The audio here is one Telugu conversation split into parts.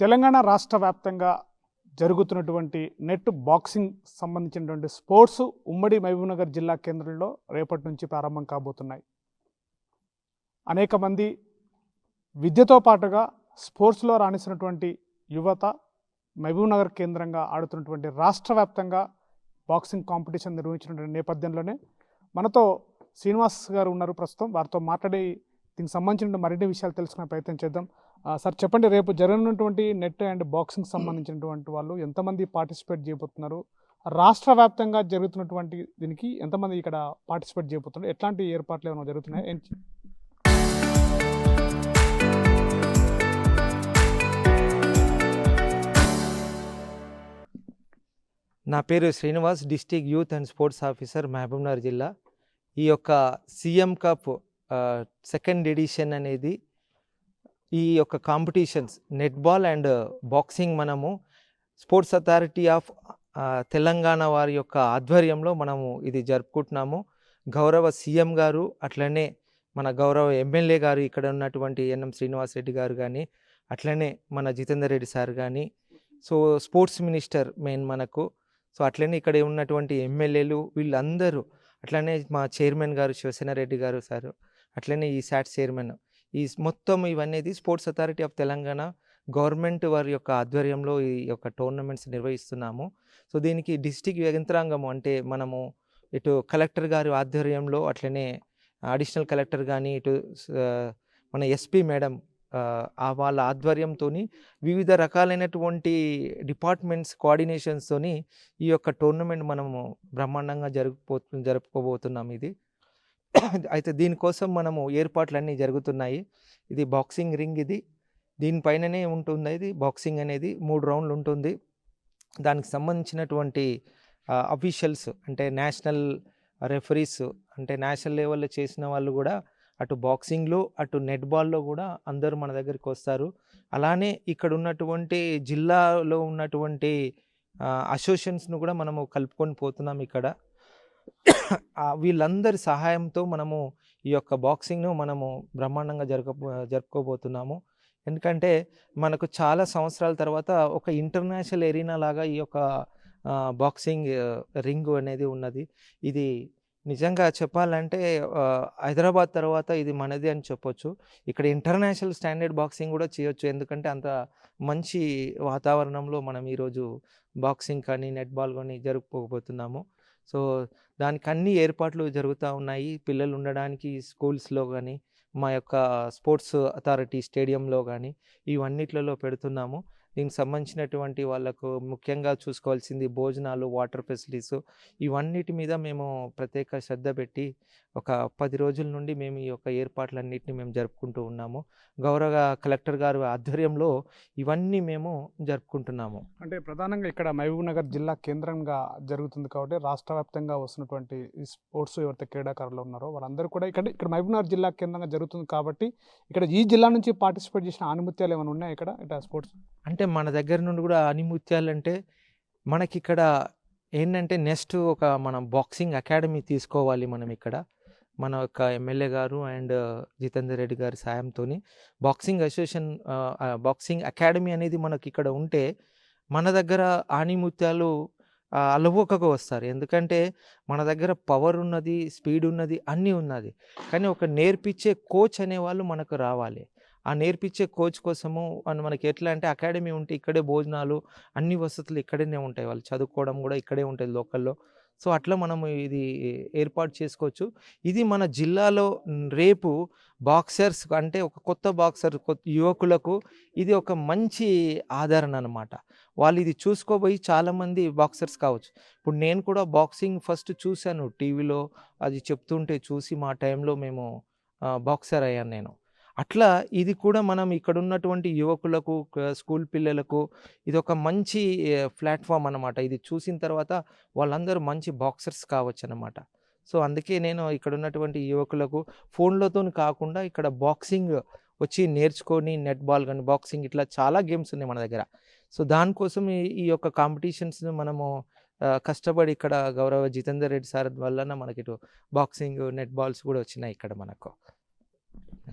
తెలంగాణ రాష్ట్ర వ్యాప్తంగా జరుగుతున్నటువంటి నెట్ బాక్సింగ్ సంబంధించినటువంటి స్పోర్ట్స్ ఉమ్మడి మహబూబ్నగర్ జిల్లా కేంద్రంలో రేపటి నుంచి ప్రారంభం కాబోతున్నాయి. అనేక మంది విద్యతో పాటుగా స్పోర్ట్స్లో రాణిస్తున్నటువంటి యువత మహబూబ్నగర్ కేంద్రంగా ఆడుతున్నటువంటి రాష్ట్ర వ్యాప్తంగా బాక్సింగ్ కాంపిటీషన్ నిర్వహించినటువంటి నేపథ్యంలోనే మనతో శ్రీనివాస్ గారు ఉన్నారు ప్రస్తుతం. వారితో మాట్లాడి దీనికి సంబంధించిన మరిన్ని విషయాలు తెలుసుకునే ప్రయత్నం చేద్దాం. సార్ చెప్పండి రేపు జరగనున్నటువంటి నెట్ అండ్ బాక్సింగ్ సంబంధించినటువంటి వాళ్ళు ఎంతమంది పార్టిసిపేట్ చేయబోతున్నారు? రాష్ట్ర వ్యాప్తంగా జరుగుతున్నటువంటి దీనికి ఎంతమంది ఇక్కడ పార్టిసిపేట్ చేయబోతున్నారు? ఎట్లాంటి ఏర్పాట్లు ఏమైనా జరుగుతున్నాయి? నా పేరు Srinivas district youth and sports officer Mahabubnagar జిల్లా. ఈ యొక్క సీఎం కప్ సెకండ్ ఎడిషన్ అనేది ఈ యొక్క కాంపిటీషన్స్ నెట్బాల్ అండ్ బాక్సింగ్ మనము స్పోర్ట్స్ అథారిటీ ఆఫ్ తెలంగాణ వారి యొక్క ఆధ్వర్యంలో మనము ఇది జరుపుకుంటున్నాము. గౌరవ సీఎం గారు అట్లనే మన గౌరవ ఎమ్మెల్యే గారు ఇక్కడ ఉన్నటువంటి ఎన్ఎం శ్రీనివాస్ రెడ్డి గారు కానీ అట్లనే మన జితేందర్ రెడ్డి సార్ కానీ సో స్పోర్ట్స్ మినిస్టర్ మెయిన్ మనకు. సో అట్లనే ఇక్కడ ఉన్నటువంటి ఎమ్మెల్యేలు వీళ్ళందరూ అట్లనే మా చైర్మన్ గారు శివసేన రెడ్డి గారు సారు అట్లనే ఈ శాట్ చైర్మన్ ఈ మొత్తం ఇవన్నీ sports authority of Telangana government వారి యొక్క ఆధ్వర్యంలో ఈ యొక్క టోర్నమెంట్స్ నిర్వహిస్తున్నాము. సో దీనికి డిస్టిక్ యంత్రాంగము అంటే మనము ఇటు కలెక్టర్ గారి ఆధ్వర్యంలో అట్లనే అడిషనల్ కలెక్టర్ కానీ ఇటు మన ఎస్పీ మేడం ఆ వాళ్ళ ఆధ్వర్యంతో వివిధ రకాలైనటువంటి డిపార్ట్మెంట్స్ కోఆర్డినేషన్స్తోని ఈ యొక్క టోర్నమెంట్ మనము బ్రహ్మాండంగా జరుపుకో జరుపుకోబోతున్నాం ఇది. అయితే దీనికోసం మనము ఏర్పాట్లు అన్నీ జరుగుతున్నాయి. ఇది బాక్సింగ్ రింగ్ ఇది. దీనిపైననే ఉంటుంది. ఇది బాక్సింగ్ అనేది మూడు రౌండ్లు ఉంటుంది. దానికి సంబంధించినటువంటి అఫీషియల్స్ అంటే నేషనల్ రెఫరీస్ అంటే నేషనల్ లెవెల్లో చేసిన వాళ్ళు కూడా అటు బాక్సింగ్లో అటు నెట్ బాల్లో కూడా అందరూ మన దగ్గరికి వస్తారు. అలానే ఇక్కడ ఉన్నటువంటి జిల్లాలో ఉన్నటువంటి అసోసియేషన్స్ను కూడా మనము కలుపుకొని పోతున్నాం ఇక్కడ. వీళ్ళందరి సహాయంతో మనము ఈ యొక్క బాక్సింగ్ను మనము బ్రహ్మాండంగా జరగ జరుపుకోబోతున్నాము. ఎందుకంటే మనకు చాలా సంవత్సరాల తర్వాత ఒక ఇంటర్నేషనల్ ఎరీనా లాగా ఈ యొక్క బాక్సింగ్ రింగ్ అనేది ఉన్నది. ఇది నిజంగా చెప్పాలంటే హైదరాబాద్ తర్వాత ఇది మనది అని చెప్పొచ్చు. ఇక్కడ ఇంటర్నేషనల్ స్టాండర్డ్ బాక్సింగ్ కూడా చేయొచ్చు. ఎందుకంటే అంత మంచి వాతావరణంలో మనం ఈరోజు బాక్సింగ్ కానీ నెట్బాల్ కానీ జరుపుకోబోతున్నాము. సో దానికి అన్ని ఏర్పాట్లు జరుగుతూ ఉన్నాయి. పిల్లలు ఉండడానికి స్కూల్స్లో కానీ మా యొక్క స్పోర్ట్స్ అథారిటీ స్టేడియంలో కానీ ఇవన్నిట్లలో పెడుతున్నాము. దీనికి సంబంధించినటువంటి వాళ్ళకు ముఖ్యంగా చూసుకోవాల్సింది భోజనాలు వాటర్ ఫెసిలిటీస్ ఇవన్నిటి మీద మేము ప్రత్యేక శ్రద్ధ పెట్టి ఒక పది రోజుల నుండి మేము ఈ యొక్క ఏర్పాట్లన్నింటినీ మేము జరుపుకుంటూ ఉన్నాము. గౌరవ కలెక్టర్ గారు ఆధ్వర్యంలో ఇవన్నీ మేము జరుపుకుంటున్నాము. అంటే ప్రధానంగా ఇక్కడ మహబూబ్నగర్ జిల్లా కేంద్రంగా జరుగుతుంది కాబట్టి రాష్ట్ర వ్యాప్తంగా వస్తున్నటువంటి ఈ స్పోర్ట్స్ ఎవరైతే క్రీడాకారులు ఉన్నారో వాళ్ళందరూ కూడా ఇక్కడ ఇక్కడ మహబూబ్నగర్ జిల్లా కేంద్రంగా జరుగుతుంది కాబట్టి ఇక్కడ ఈ జిల్లా నుంచి పార్టిసిపేట్ చేసిన ఆనుమత్యాలు ఏమైనా ఉన్నాయా ఇక్కడ? ఇక్కడ స్పోర్ట్స్ అంటే మన దగ్గర నుండి కూడా అనిముత్యాలు అంటే మనకి ఇక్కడ ఏంటంటే నెక్స్ట్ ఒక మనం బాక్సింగ్ అకాడమీ తీసుకోవాలి మనం ఇక్కడ. మన యొక్క ఎమ్మెల్యే గారు అండ్ జితేందర్ రెడ్డి గారి సాయంతో బాక్సింగ్ అసోసియేషన్ బాక్సింగ్ అకాడమీ అనేది మనకి ఇక్కడ ఉంటే మన దగ్గర ఆణిముత్యాలు అలవోకగా వస్తారు. ఎందుకంటే మన దగ్గర పవర్ ఉన్నది స్పీడ్ ఉన్నది అన్నీ ఉన్నది. కానీ ఒక నేర్పించే కోచ్ అనేవాళ్ళు మనకు రావాలి. ఆ నేర్పించే కోచ్ కోసము అని మనకి ఎట్లా అంటే అకాడమీ ఉంటే ఇక్కడే భోజనాలు అన్ని వసతులు ఇక్కడనే ఉంటాయి. వాళ్ళు చదువుకోవడం కూడా ఇక్కడే ఉంటుంది లోకల్లో. సో అట్లా మనము ఇది ఏర్పాటు చేసుకోవచ్చు. ఇది మన జిల్లాలో రేపు బాక్సర్స్ అంటే ఒక కొత్త బాక్సర్ కొత్త యువకులకు ఇది ఒక మంచి ఆదరణ అనమాట వాళ్ళు ఇది చూసుకోబోయి చాలామంది బాక్సర్స్ కావచ్చు. ఇప్పుడు నేను కూడా బాక్సింగ్ ఫస్ట్ చూశాను టీవీలో. అది చెప్తుంటే చూసి మా టైంలో మేము బాక్సర్ అయ్యాను నేను. అట్లా ఇది కూడా మనం ఇక్కడ ఉన్నటువంటి యువకులకు స్కూల్ పిల్లలకు ఇది ఒక మంచి ప్లాట్ఫామ్ అనమాట ఇది చూసిన తర్వాత వాళ్ళందరూ మంచి బాక్సర్స్ కావచ్చు అనమాట సో అందుకే నేను ఇక్కడ ఉన్నటువంటి యువకులకు ఫోన్లతో కాకుండా ఇక్కడ బాక్సింగ్ వచ్చి నేర్చుకొని నెట్ బాల్ కానీ బాక్సింగ్ ఇట్లా చాలా గేమ్స్ ఉన్నాయి మన దగ్గర. సో దానికోసం ఈ ఈ యొక్క కాంపిటీషన్స్ని మనము కష్టపడి ఇక్కడ గౌరవ జితేందర్ రెడ్డి సార్ వల్లన మనకి ఇటు బాక్సింగ్ నెట్ బాల్స్ కూడా వచ్చినాయి ఇక్కడ మనకు.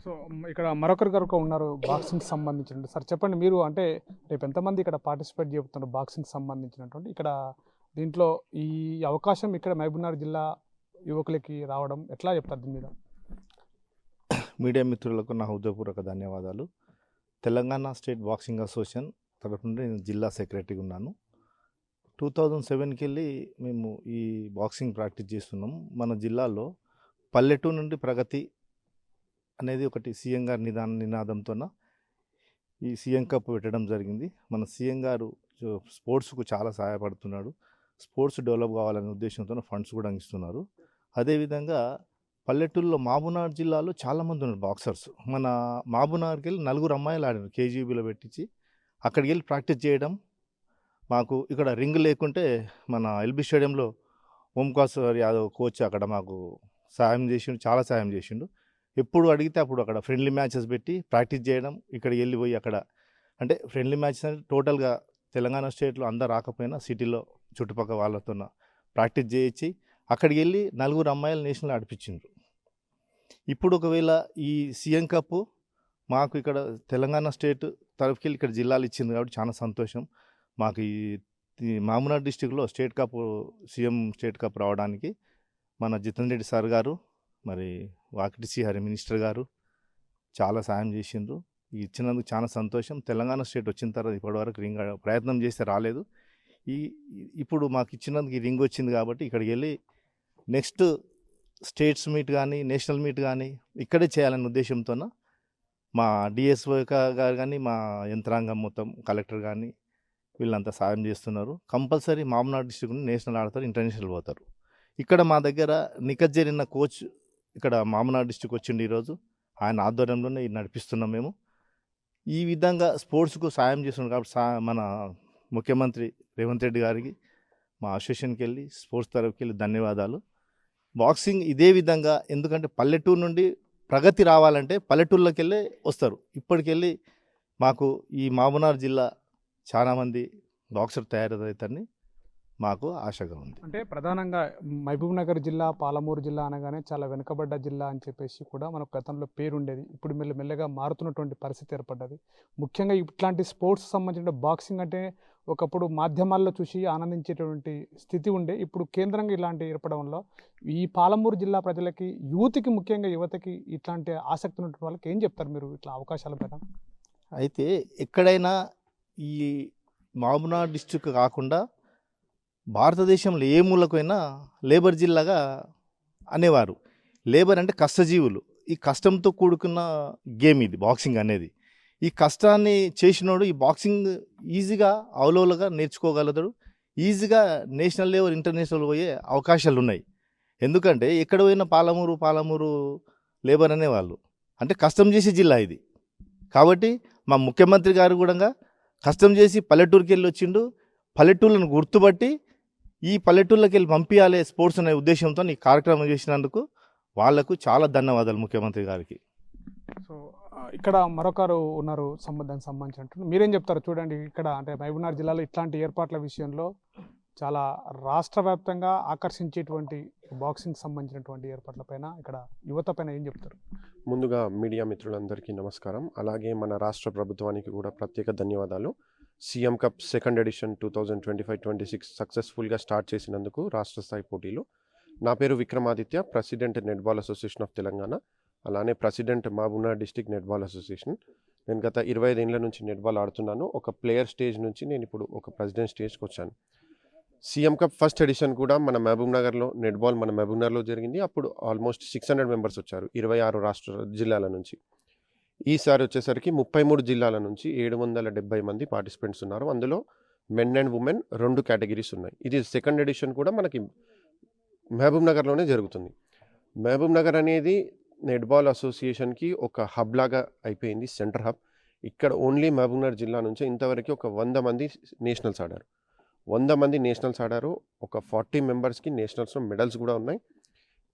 సో ఇక్కడ మరొకరు కనుక ఉన్నారు బాక్సింగ్ సంబంధించిన సార్ చెప్పండి మీరు అంటే రేపు ఎంతమంది ఇక్కడ పార్టిసిపేట్ చేస్తున్నారు బాక్సింగ్ సంబంధించినటువంటి? ఇక్కడ దీంట్లో ఈ అవకాశం ఇక్కడ మహబూబ్నగర్ జిల్లా యువకులకి రావడం ఎట్లా చెప్తారు దీని మీద? మీడియా మిత్రులకు నా హృదయపూర్వక ధన్యవాదాలు. తెలంగాణ స్టేట్ బాక్సింగ్ అసోసియేషన్ తరఫు నుండి నేను జిల్లా సెక్రటరీగా ఉన్నాను. టూ థౌజండ్ సెవెన్కి వెళ్ళి మేము ఈ బాక్సింగ్ ప్రాక్టీస్ చేస్తున్నాం. మన జిల్లాలో పల్లెటూరు నుండి ప్రగతి అనేది ఒకటి సీఎం గారి నిదాన నినాదంతోన ఈ సీఎం కప్ పెట్టడం జరిగింది. మన సీఎం గారు స్పోర్ట్స్కు చాలా సహాయపడుతున్నాడు. స్పోర్ట్స్ డెవలప్ కావాలనే ఉద్దేశంతో ఫండ్స్ కూడా ఇస్తున్నారు అదేవిధంగా పల్లెటూరులో మహబూబ్నగర్ జిల్లాలో చాలామంది ఉన్నారు బాక్సర్స్. మన మహబూబ్నగర్కి వెళ్ళి నలుగురు అమ్మాయిలు ఆడారు కేజీబీలో పెట్టించి. అక్కడికి వెళ్ళి ప్రాక్టీస్ చేయడం. మాకు ఇక్కడ రింగ్ లేకుంటే మన ఎల్బీ స్టేడియంలో ఓంకాశ్వర్ యాదవ్ కోచ్ అక్కడ మాకు సాయం చేసిండు చాలా సాయం చేసిండు. ఎప్పుడు అడిగితే అప్పుడు అక్కడ ఫ్రెండ్లీ మ్యాచెస్ పెట్టి ప్రాక్టీస్ చేయడం ఇక్కడ వెళ్ళిపోయి అక్కడ అంటే ఫ్రెండ్లీ మ్యాచెస్ అంటే టోటల్గా తెలంగాణ స్టేట్లో అందరు రాకపోయినా సిటీలో చుట్టుపక్కల వాళ్ళతో ప్రాక్టీస్ చేయించి అక్కడికి వెళ్ళి నలుగురు అమ్మాయిలు నేషనల్ ఆడిపించిండ్రు. ఇప్పుడు ఒకవేళ ఈ సీఎం కప్ మాకు ఇక్కడ తెలంగాణ స్టేట్ తరఫుకి వెళ్ళి ఇక్కడ జిల్లాలు ఇచ్చింది కాబట్టి చాలా సంతోషం. మాకు ఈ ఈ డిస్టిక్లో state cup CM state cup రావడానికి మన జితన్ రెడ్డి సార్ గారు మరి వాకిటిసి హరి మినిస్టర్ గారు చాలా సాయం చేసిండ్రు. ఇచ్చినందుకు చాలా సంతోషం. తెలంగాణ స్టేట్ వచ్చిన తర్వాత ఇప్పటివరకు రింగ్ ప్రయత్నం చేస్తే రాలేదు. ఈ ఇప్పుడు మాకు ఇచ్చినందుకు ఈ రింగ్ వచ్చింది కాబట్టి ఇక్కడికి వెళ్ళి నెక్స్ట్ స్టేట్స్ మీట్ కానీ నేషనల్ మీట్ కానీ ఇక్కడే చేయాలనే ఉద్దేశంతోన మా డిఎస్ఓ గారు కానీ మా యంత్రాంగం మొత్తం కలెక్టర్ కానీ వీళ్ళంతా సాయం చేస్తున్నారు. కంపల్సరీ మామనాడు డిస్టిక్ నుండి నేషనల్ ఆడతారు ఇంటర్నేషనల్ పోతారు. ఇక్కడ మా దగ్గర నికజ్జరిన జరిగిన కోచ్ ఇక్కడ మామనాడు డిస్టిక్ వచ్చిండు ఈరోజు. ఆయన ఆధ్వర్యంలోనే నడిపిస్తున్నాం మేము. ఈ విధంగా స్పోర్ట్స్కు సాయం చేస్తున్నాం కాబట్టి సా మన ముఖ్యమంత్రి రేవంత్ రెడ్డి గారికి మా అసోసియేషన్కి వెళ్ళి స్పోర్ట్స్ తరఫుకి వెళ్ళి ధన్యవాదాలు. బాక్సింగ్ ఇదే విధంగా ఎందుకంటే పల్లెటూరు నుండి ప్రగతి రావాలంటే పల్లెటూళ్ళకి వెళ్ళి వస్తారు. ఇప్పటికెళ్ళి మాకు ఈ మహబూబ్నగర్ జిల్లా చాలామంది బాక్సర్ తయారవుతారని మాకు ఆశగా ఉంది. అంటే ప్రధానంగా మహబూబ్ నగర్ జిల్లా పాలమూరు జిల్లా అనగానే చాలా వెనుకబడ్డ జిల్లా అని చెప్పేసి కూడా మనకు గతంలో పేరు ఉండేది ఇప్పుడు మెల్ల మెల్లగా మారుతున్నటువంటి పరిస్థితి ఏర్పడ్డది. ముఖ్యంగా ఇట్లాంటి స్పోర్ట్స్ సంబంధించిన బాక్సింగ్ అంటే ఒకప్పుడు మాధ్యమాల్లో చూసి ఆనందించేటువంటి స్థితి ఉండే. ఇప్పుడు కేంద్రంగా ఇలాంటి ఏర్పడంలో ఈ పాలమూరు జిల్లా ప్రజలకి యూత్కి ముఖ్యంగా యువతకి ఇట్లాంటి ఆసక్తి ఉన్నటువంటి వాళ్ళకి ఏం చెప్తారు మీరు ఇట్లా అవకాశాల పైన? అయితే ఎక్కడైనా ఈ మహబూబ్నగర్ డిస్టిక్ కాకుండా భారతదేశంలో ఏ మూలకైనా లేబర్ జిల్లాగా అనేవారు. లేబర్ అంటే కష్టజీవులు. ఈ కష్టంతో కూడుకున్న గేమ్ ఇది బాక్సింగ్ అనేది. ఈ కష్టాన్ని చేసినోడు ఈ బాక్సింగ్ ఈజీగా అవలోలుగా నేర్చుకోగలుగుతాడు. ఈజీగా నేషనల్ లెవెల్ ఇంటర్నేషనల్ పోయే అవకాశాలు ఉన్నాయి ఎందుకంటే ఎక్కడ పోయినా పాలమూరు పాలమూరు లేబర్ అనేవాళ్ళు. అంటే కష్టం చేసే జిల్లా ఇది. కాబట్టి మా ముఖ్యమంత్రి గారు కూడా కష్టం చేసి పల్లెటూరుకి వెళ్ళి వచ్చిండు. పల్లెటూళ్ళను గుర్తుపట్టి ఈ పల్లెటూళ్ళకి వెళ్ళి పంపించాలి స్పోర్ట్స్ అనే ఉద్దేశంతో ఈ కార్యక్రమం చేసినందుకు వాళ్ళకు చాలా ధన్యవాదాలు ముఖ్యమంత్రి గారికి. సో ఇక్కడ మరొకరు ఉన్నారు సంబంధానికి సంబంధించినట్టు మీరేం చెప్తారు చూడండి ఇక్కడ అంటే మహబూబ్నగర్ జిల్లాలో ఇట్లాంటి ఏర్పాట్ల విషయంలో చాలా రాష్ట్ర వ్యాప్తంగా ఆకర్షించేటువంటి బాక్సింగ్ సంబంధించినటువంటి ఏర్పాట్లపైన ఇక్కడ యువత పైన ఏం చెప్తారు? ముందుగా మీడియా మిత్రులందరికీ నమస్కారం. అలాగే మన రాష్ట్ర ప్రభుత్వానికి కూడా ప్రత్యేక ధన్యవాదాలు. CM cup second edition two thousand twenty five twenty six సక్సెస్ఫుల్గా స్టార్ట్ చేసినందుకు రాష్ట్ర స్థాయి పోటీలు. నా పేరు Vikramaditya president netball association of Telangana అలానే president Mahabubnagar district netball association. నేను గత ఇరవై ఐదు ఏళ్ళ నుంచి నెట్బాల్ ఆడుతున్నాను. ఒక ప్లేయర్ స్టేజ్ నుంచి నేను ఇప్పుడు ఒక ప్రెసిడెంట్ స్టేజ్కి వచ్చాను. సీఎం కప్ ఫస్ట్ ఎడిషన్ కూడా మన మహబూబ్ నగర్లో నెట్బాల్ మన మహబూబ్నగర్లో జరిగింది. అప్పుడు ఆల్మోస్ట్ సిక్స్ హండ్రెడ్ మెంబర్స్ వచ్చారు ఇరవై ఆరు రాష్ట్ర జిల్లాల నుంచి. ఈసారి వచ్చేసరికి ముప్పై మూడు జిల్లాల నుంచి ఏడు వందల డెబ్బై మంది పార్టిసిపెంట్స్ ఉన్నారు. అందులో మెన్ అండ్ ఉమెన్ రెండు కేటగిరీస్ ఉన్నాయి. ఇది సెకండ్ ఎడిషన్ కూడా మనకి మహబూబ్ నగర్లోనే జరుగుతుంది. మహబూబ్ నగర్ అనేది నెట్బాల్ అసోసియేషన్కి ఒక హబ్ లాగా అయిపోయింది సెంటర్ హబ్. ఇక్కడ ఓన్లీ మహబూబ్ నగర్ జిల్లా నుంచి ఇంతవరకు ఒక వంద మంది నేషనల్స్ ఆడారు. వంద మంది నేషనల్స్ ఆడారు. ఒక ఫార్టీ మెంబర్స్కి నేషనల్స్లో మెడల్స్ కూడా ఉన్నాయి.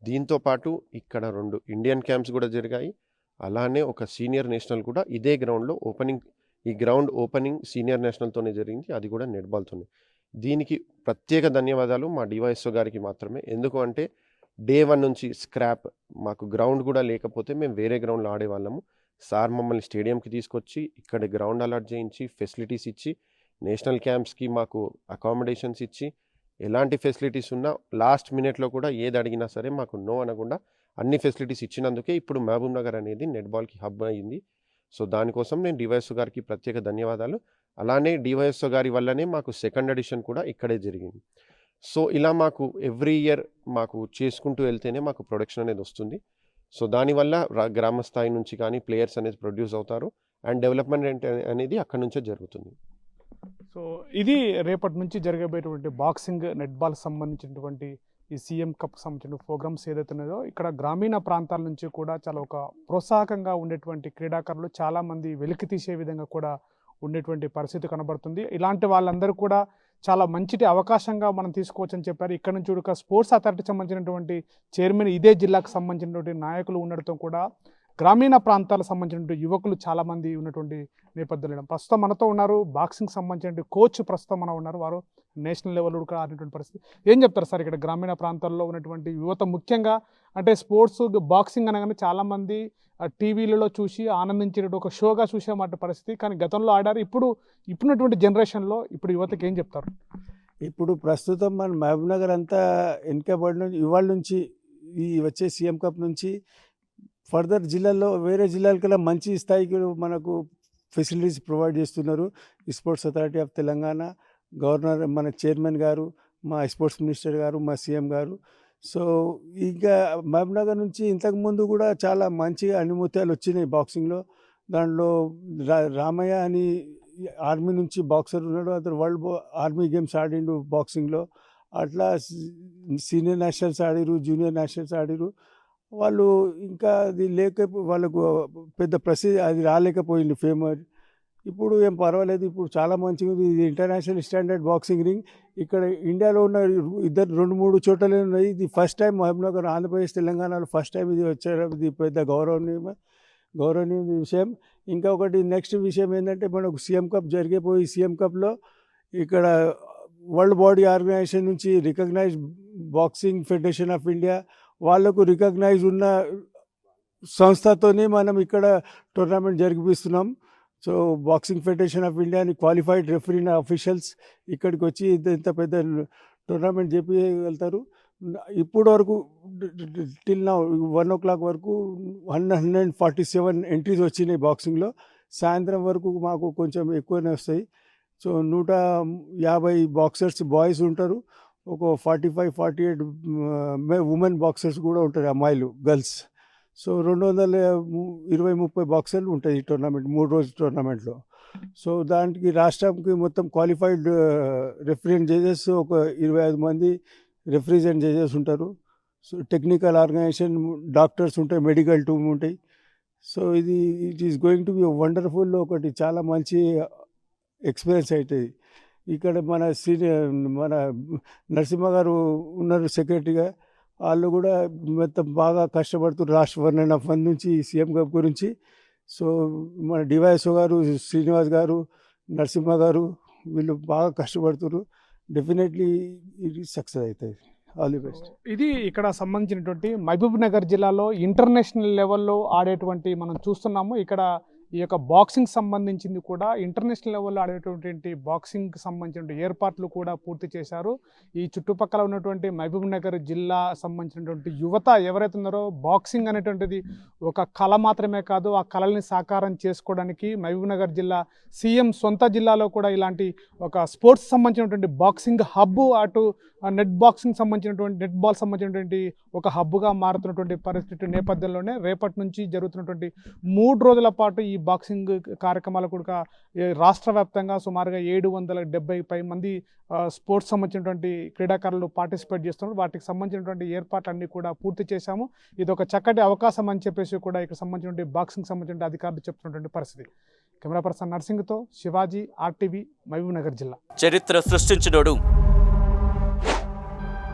దీంతో పాటు ఇక్కడ రెండు ఇండియన్ క్యాంప్స్ కూడా జరిగాయి. అలానే ఒక సీనియర్ నేషనల్ కూడా ఇదే గ్రౌండ్లో ఓపెనింగ్ ఈ గ్రౌండ్ ఓపెనింగ్ సీనియర్ నేషనల్తోనే జరిగింది అది కూడా నెట్బాల్తోనే దీనికి ప్రత్యేక ధన్యవాదాలు మా డివైఎస్ఓ గారికి మాత్రమే. ఎందుకు అంటే డే వన్ నుంచి స్క్రాప్ మాకు గ్రౌండ్ కూడా లేకపోతే మేము వేరే గ్రౌండ్లో ఆడేవాళ్ళము. సార్ మమ్మల్ని స్టేడియంకి తీసుకొచ్చి ఇక్కడ గ్రౌండ్ అలాట్ చేయించి ఫెసిలిటీస్ ఇచ్చి నేషనల్ క్యాంప్స్కి మాకు అకామిడేషన్స్ ఇచ్చి ఎలాంటి ఫెసిలిటీస్ ఉన్నా లాస్ట్ మినిట్లో కూడా ఏది అడిగినా సరే మాకు నో అనకుండా అన్ని ఫెసిలిటీస్ ఇచ్చినందుకే ఇప్పుడు మహబూబ్ నగర్ అనేది నెట్బాల్కి హబ్ అయింది. సో దానికోసం నేను డివైఎస్ఓ గారికి ప్రత్యేక ధన్యవాదాలు. అలానే డివైఎస్ఓ గారి వల్లనే మాకు సెకండ్ ఎడిషన్ కూడా ఇక్కడే జరిగింది. సో ఇలా మాకు ఎవ్రీ ఇయర్ మాకు చేసుకుంటూ వెళ్తేనే మాకు ప్రొడక్షన్ అనేది వస్తుంది. సో దానివల్ల గ్రామ స్థాయి నుంచి కానీ ప్లేయర్స్ అనేది ప్రొడ్యూస్ అవుతారు. అండ్ డెవలప్మెంట్ అనేది అక్కడ నుంచే జరుగుతుంది. సో ఇది రేపటి నుంచి జరగబోయేటువంటి బాక్సింగ్ నెట్బాల్ సంబంధించినటువంటి ఈ సీఎం కప్ సంబంధించిన ప్రోగ్రామ్స్ ఏదైతే ఉన్నాయో ఇక్కడ గ్రామీణ ప్రాంతాల నుంచి కూడా చాలా ఒక ప్రోత్సాహకంగా ఉండేటువంటి క్రీడాకారులు చాలామంది వెలికి తీసే విధంగా కూడా ఉండేటువంటి పరిస్థితి కనబడుతుంది. ఇలాంటి వాళ్ళందరూ కూడా చాలా మంచిటి అవకాశంగా మనం తీసుకోవచ్చని చెప్పారు. ఇక్కడ నుంచి ఒక స్పోర్ట్స్ అథారిటీ సంబంధించినటువంటి చైర్మన్ ఇదే జిల్లాకు సంబంధించినటువంటి నాయకులు ఉండడంతో కూడా గ్రామీణ ప్రాంతాలకు సంబంధించినటువంటి యువకులు చాలామంది ఉన్నటువంటి నేపథ్యంలో ప్రస్తుతం మనతో ఉన్నారు బాక్సింగ్ సంబంధించిన కోచ్ ప్రస్తుతం మన ఉన్నారు. వారు నేషనల్ లెవెల్ కూడా ఆడినటువంటి పరిస్థితి. ఏం చెప్తారు సార్ ఇక్కడ గ్రామీణ ప్రాంతాల్లో ఉన్నటువంటి యువత ముఖ్యంగా? అంటే స్పోర్ట్స్ బాక్సింగ్ అనగానే చాలామంది టీవీలలో చూసి ఆనందించే ఒక షోగా చూసేమాట పరిస్థితి. కానీ గతంలో ఆడారు. ఇప్పుడు ఇప్పుడున్నటువంటి జనరేషన్లో ఇప్పుడు యువతకి ఏం చెప్తారు? ఇప్పుడు ప్రస్తుతం మన మహబూబ్ నగర్ అంతా వెనుకబడిన ఇవాళ నుంచి ఈ వచ్చే సీఎం కప్ నుంచి ఫర్దర్ జిల్లాల్లో వేరే జిల్లాలకల్లా మంచి స్థాయికి మనకు ఫెసిలిటీస్ ప్రొవైడ్ చేస్తున్నారు. Sports authority of Telangana governor మన చైర్మన్ గారు మా స్పోర్ట్స్ మినిస్టర్ గారు మా సీఎం గారు. సో ఇంకా మహబూబ్నగర్ నుంచి ఇంతకుముందు కూడా చాలా మంచిగా అనుమతులు వచ్చినాయి బాక్సింగ్లో. దాంట్లో రా రామయ్య అని ఆర్మీ నుంచి బాక్సర్ ఉన్నాడు. అతను వరల్డ్ ఆర్మీ గేమ్స్ ఆడిండు బాక్సింగ్లో. అట్లా సీనియర్ నేషనల్స్ ఆడిరు జూనియర్ నేషనల్స్ ఆడిరు వాళ్ళు ఇంకా అది లేక వాళ్ళకు పెద్ద ప్రసిద్ధి అది రాలేకపోయింది ఫేమస్ ఇప్పుడు ఏం పర్వాలేదు ఇప్పుడు చాలా మంచిగా ఉంది. ఇది ఇంటర్నేషనల్ స్టాండర్డ్ బాక్సింగ్ రింగ్. ఇక్కడ ఇండియాలో ఉన్న ఇద్దరు రెండు మూడు చోట్లనే ఉన్నాయి. ఇది ఫస్ట్ టైం మహబూబ్నగర్ ఆంధ్రప్రదేశ్ తెలంగాణలో ఫస్ట్ టైం ఇది వచ్చారు. ఇది పెద్ద గౌరవనీయ గౌరవనీయ విషయం. ఇంకా ఒకటి నెక్స్ట్ విషయం ఏంటంటే మనకు సీఎం కప్ జరిగిపోయి సీఎం కప్లో ఇక్కడ వరల్డ్ బాడీ ఆర్గనైజేషన్ నుంచి recognise boxing federation of India వాళ్ళకు రికగ్నైజ్ ఉన్న సంస్థతోనే మనం ఇక్కడ టోర్నమెంట్ జరిపిస్తున్నాం. సో బాక్సింగ్ ఫెడరేషన్ ఆఫ్ ఇండియాని క్వాలిఫైడ్ రెఫరీన్ అఫీషియల్స్ ఇక్కడికి వచ్చి ఇంత పెద్ద టోర్నమెంట్ చెప్పగలుగుతారు ఇప్పుడు వరకు టిల్ నా వన్ ఓ క్లాక్ వరకు one hundred and forty seven entries వచ్చినాయి బాక్సింగ్లో. సాయంత్రం వరకు మాకు కొంచెం ఎక్కువనే వస్తాయి. సో నూట యాభై బాక్సర్స్ బాయ్స్ ఉంటారు. ఒక forty five forty eight women boxers కూడా ఉంటారు అమ్మాయిలు గర్ల్స్. సో రెండు వందల ఇరవై ముప్పై బాక్సర్లు ఉంటాయి ఈ టోర్నమెంట్ మూడు రోజుల టోర్నమెంట్లో. సో దానికి రాష్ట్రంకి మొత్తం క్వాలిఫైడ్ రిఫరెంట్ జడ్జెస్ ఒక ఇరవై ఐదు మంది రిప్రజెంట్ జడ్జెస్ ఉంటారు. సో టెక్నికల్ ఆర్గనైజేషన్ డాక్టర్స్ ఉంటాయి మెడికల్ టీమ్ ఉంటాయి. సో ఇది it is going to be wonderful ఒకటి చాలా మంచి ఎక్స్పీరియన్స్ అవుతుంది ఇక్కడ మన సీనియర్ మన నరసింహ గారు ఉన్నారు సెక్రటరీగా. వాళ్ళు కూడా మొత్తం బాగా కష్టపడుతున్నారు రాష్ట్ర వర్ణన ఫండ్ నుంచి సీఎం గారి గురించి. సో మన డివైఎస్ఓ గారు శ్రీనివాస్ గారు నరసింహ గారు వీళ్ళు బాగా కష్టపడుతున్నారు. డెఫినెట్లీ ఇది సక్సెస్ అవుతుంది. All the best. ఇది ఇక్కడ సంబంధించినటువంటి మహబూబ్ నగర్ జిల్లాలో ఇంటర్నేషనల్ లెవెల్లో ఆడేటువంటి మనం చూస్తున్నాము. ఇక్కడ ఈ యొక్క బాక్సింగ్ సంబంధించింది కూడా ఇంటర్నేషనల్ లెవెల్లో ఆడేటువంటి బాక్సింగ్ సంబంధించిన ఏర్పాట్లు కూడా పూర్తి చేశారు. ఈ చుట్టుపక్కల ఉన్నటువంటి మహబూబ్ నగర్ జిల్లా సంబంధించినటువంటి యువత ఎవరైతే ఉన్నారో బాక్సింగ్ అనేటువంటిది ఒక కళ మాత్రమే కాదు ఆ కళల్ని సాకారం చేసుకోవడానికి మహబూబ్ నగర్ జిల్లా సీఎం సొంత జిల్లాలో కూడా ఇలాంటి ఒక స్పోర్ట్స్ సంబంధించినటువంటి బాక్సింగ్ హబ్ అటు నెట్ బాక్సింగ్ సంబంధించినటువంటి నెట్ బాల్ సంబంధించినటువంటి ఒక హబ్గా మారుతున్నటువంటి పరిస్థితి నేపథ్యంలోనే రేపటి నుంచి జరుగుతున్నటువంటి మూడు రోజుల పాటు ఈ బాక్సింగ్ కార్యక్రమాలు కూడా రాష్ట్ర వ్యాప్తంగా సుమారుగా ఏడు వందల డెబ్బై పై మంది స్పోర్ట్స్ సంబంధించినటువంటి క్రీడాకారులు పార్టిసిపేట్ చేస్తున్నారు. వాటికి సంబంధించినటువంటి ఏర్పాట్లన్నీ కూడా పూర్తి చేశాము. ఇది ఒక చక్కటి అవకాశం అని చెప్పేసి కూడా ఇక్కడ సంబంధించినటువంటి బాక్సింగ్ సంబంధించిన అధికారులు చెప్తున్నటువంటి పరిస్థితి. కెమెరా పర్సన్ నర్సింగ్తో శివాజీ ఆర్టీవీ మహబూబ్నగర్ జిల్లా. చరిత్ర సృష్టించినోడు.